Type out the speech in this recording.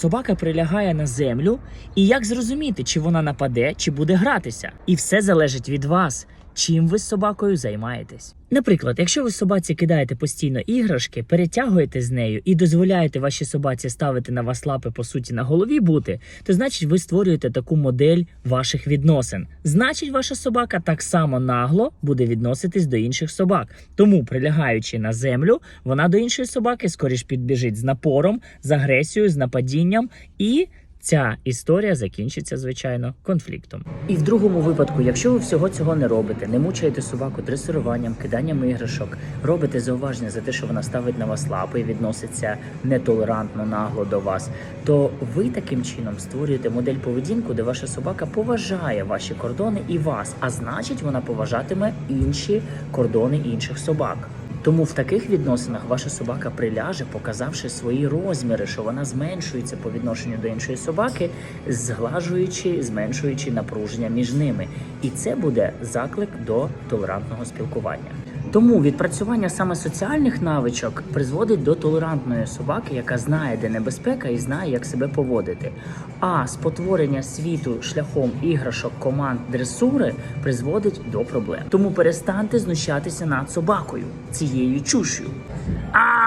собака прилягає на землю, і як зрозуміти, чи вона нападе, чи буде гратися. І все залежить від вас, чим ви з собакою займаєтесь. Наприклад, якщо ви собаці кидаєте постійно іграшки, перетягуєте з нею і дозволяєте вашій собаці ставити на вас лапи, по суті, на голові бути, то значить ви створюєте таку модель ваших відносин. Значить, ваша собака так само нагло буде відноситись до інших собак. Тому, прилягаючи на землю, вона до іншої собаки скоріш підбіжить з напором, з агресією, з нападінням і. Ця історія закінчиться, звичайно, конфліктом. І в другому випадку, якщо ви всього цього не робите, не мучаєте собаку дресируванням, киданням іграшок, робите зауваження за те, що вона ставить на вас лапи і відноситься нетолерантно нагло до вас, то ви таким чином створюєте модель поведінку, де ваша собака поважає ваші кордони і вас, а значить, вона поважатиме інші кордони інших собак. Тому в таких відносинах ваша собака приляже, показавши свої розміри, що вона зменшується по відношенню до іншої собаки, зглажуючи, зменшуючи напруження між ними. І це буде заклик до толерантного спілкування. Тому відпрацювання саме соціальних навичок призводить до толерантної собаки, яка знає, де небезпека і знає, як себе поводити. А спотворення світу шляхом іграшок, команд, дресури призводить до проблем. Тому перестаньте знущатися над собакою цією чушю. А